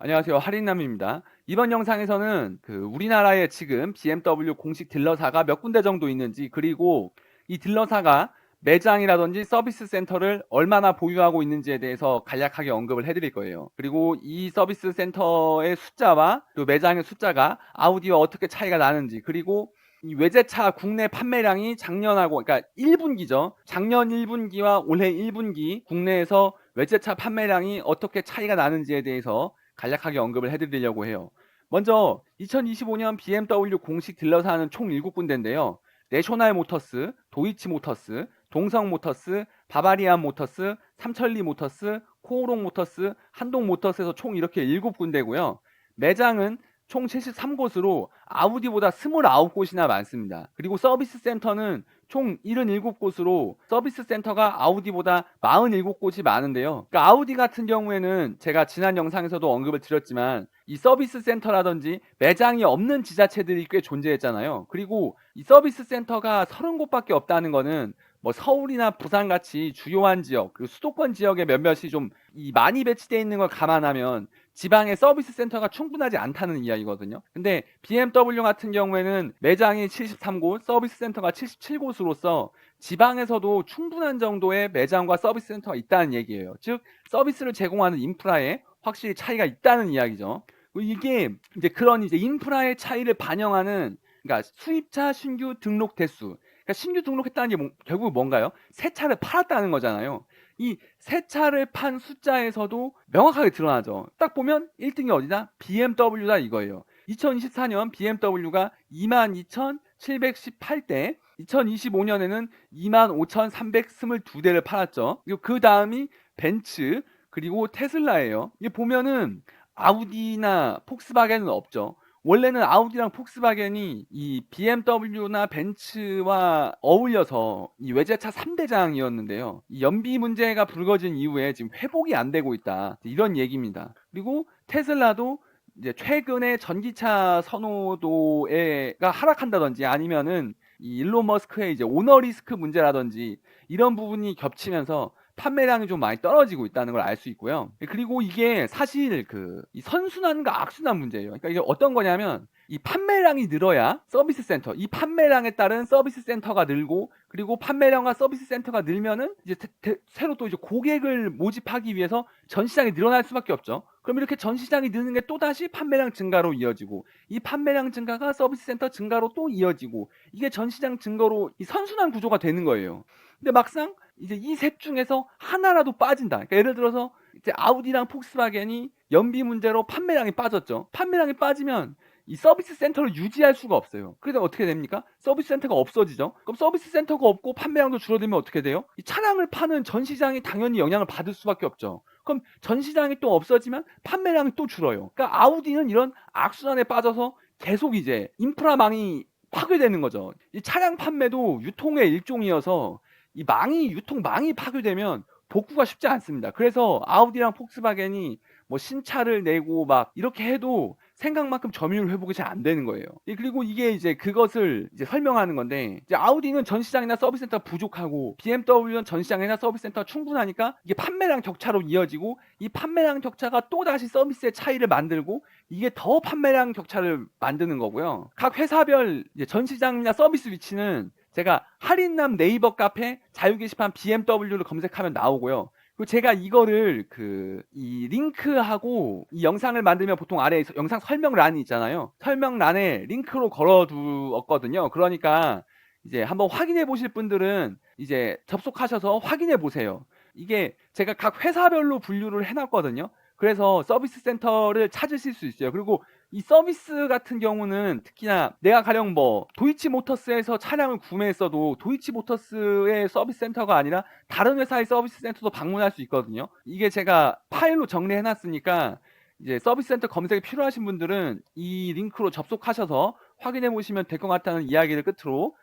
안녕하세요. 할인남입니다. 이번 영상에서는 그 우리나라에 지금 BMW 공식 딜러사가 몇 군데 정도 있는지 그리고 이 딜러사가 매장이라든지 서비스 센터를 얼마나 보유하고 있는지에 대해서 간략하게 언급을 해드릴 거예요. 그리고 이 서비스 센터의 숫자와 또 매장의 숫자가 아우디와 어떻게 차이가 나는지 그리고 이 외제차 국내 판매량이 작년하고 그러니까 1분기죠. 작년 1분기와 올해 1분기 국내에서 외제차 판매량이 어떻게 차이가 나는지에 대해서 간략하게 언급을 해드리려고 해요. 먼저 2025년 BMW 공식 딜러사는 총 7군데인데요. 내셔널 모터스, 도이치 모터스, 동성 모터스, 바바리안 모터스, 삼천리 모터스, 코오롱 모터스, 한동 모터스에서 총 이렇게 7군데고요. 매장은 총 73곳으로 아우디보다 29곳이나 많습니다. 그리고 서비스 센터는 총 77곳으로 서비스 센터가 아우디보다 47곳이 많은데요. 그러니까 아우디 같은 경우에는 제가 지난 영상에서도 언급을 드렸지만 이 서비스 센터라든지 매장이 없는 지자체들이 꽤 존재했잖아요. 그리고 이 서비스 센터가 30곳밖에 없다는 거는 뭐 서울이나 부산 같이 주요한 지역, 그리고 수도권 지역에 몇몇이 좀 이 많이 배치되어 있는 걸 감안하면 지방의 서비스 센터가 충분하지 않다는 이야기거든요. 근데 BMW 같은 경우에는 매장이 73곳, 서비스 센터가 77곳으로서 지방에서도 충분한 정도의 매장과 서비스 센터가 있다는 얘기예요. 즉 서비스를 제공하는 인프라에 확실히 차이가 있다는 이야기죠. 이게 이제 그런 이제 인프라의 차이를 반영하는 그러니까 수입차 신규 등록 대수. 그러니까 신규 등록했다는 게 뭐, 결국 뭔가요? 새 차를 팔았다는 거잖아요. 이 새 차를 판 숫자에서도 명확하게 드러나죠. 딱 보면 1등이 어디다? BMW다 이거예요. 2024년 BMW가 22,718대, 2025년에는 25,322대를 팔았죠. 그리고 그 다음이 벤츠, 그리고 테슬라예요. 이게 보면은 아우디나 폭스바겐은 없죠. 원래는 아우디랑 폭스바겐이 이 BMW나 벤츠와 어울려서 이 외제차 3대장이었는데요. 이 연비 문제가 불거진 이후에 지금 회복이 안 되고 있다. 이런 얘기입니다. 그리고 테슬라도 이제 최근에 전기차 선호도가 하락한다든지 아니면은 이 일론 머스크의 이제 오너 리스크 문제라든지 이런 부분이 겹치면서 판매량이 좀 많이 떨어지고 있다는 걸 알 수 있고요. 그리고 이게 사실 그 선순환과 악순환 문제예요. 그러니까 이게 어떤 거냐면 이 판매량이 늘어야 서비스 센터, 이 판매량에 따른 서비스 센터가 늘고 그리고 판매량과 서비스 센터가 늘면은 이제 대, 대, 새로 또 이제 고객을 모집하기 위해서 전 시장이 늘어날 수밖에 없죠. 그럼 이렇게 전 시장이 느는 게 또다시 판매량 증가로 이어지고 이 판매량 증가가 서비스 센터 증가로 또 이어지고 이게 전 시장 증거로 이 선순환 구조가 되는 거예요. 근데 막상 이제 이 셋 중에서 하나라도 빠진다. 그러니까 예를 들어서 이제 아우디랑 폭스바겐이 연비 문제로 판매량이 빠졌죠. 판매량이 빠지면 이 서비스 센터를 유지할 수가 없어요. 그래서 어떻게 됩니까? 서비스 센터가 없어지죠. 그럼 서비스 센터가 없고 판매량도 줄어들면 어떻게 돼요? 이 차량을 파는 전 시장이 당연히 영향을 받을 수밖에 없죠. 그럼 전 시장이 또 없어지면 판매량이 또 줄어요. 그러니까 아우디는 이런 악순환에 빠져서 계속 이제 인프라망이 파괴되는 거죠. 이 차량 판매도 유통의 일종이어서 이 망이 유통 망이 파괴되면 복구가 쉽지 않습니다. 그래서 아우디랑 폭스바겐이 뭐 신차를 내고 막 이렇게 해도 생각만큼 점유율 회복이 잘 안 되는 거예요. 그리고 이게 이제 그것을 이제 설명하는 건데 이제 아우디는 전 시장이나 서비스 센터 부족하고 BMW는 전 시장이나 서비스 센터 충분하니까 이게 판매량 격차로 이어지고 이 판매량 격차가 또 다시 서비스의 차이를 만들고 이게 더 판매량 격차를 만드는 거고요. 각 회사별 전 시장이나 서비스 위치는 제가 할인남 네이버 카페 자유 게시판 BMW를 검색하면 나오고요. 그리고 제가 이거를 그 이 링크하고 이 영상을 만들면 보통 아래 영상 설명란이 있잖아요. 설명란에 링크로 걸어두었거든요. 그러니까 이제 한번 확인해 보실 분들은 이제 접속하셔서 확인해 보세요. 이게 제가 각 회사별로 분류를 해놨거든요. 그래서 서비스 센터를 찾으실 수 있어요. 그리고 이 서비스 같은 경우는 특히나 내가 가령 뭐 도이치 모터스에서 차량을 구매했어도 도이치 모터스의 서비스 센터가 아니라 다른 회사의 서비스 센터도 방문할 수 있거든요. 이게 제가 파일로 정리해 놨으니까 이제 서비스 센터 검색이 필요하신 분들은 이 링크로 접속하셔서 확인해 보시면 될 것 같다는 이야기를 끝으로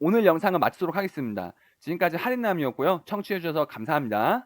오늘 영상을 마치도록 하겠습니다. 지금까지 할인남이었고요. 청취해 주셔서 감사합니다.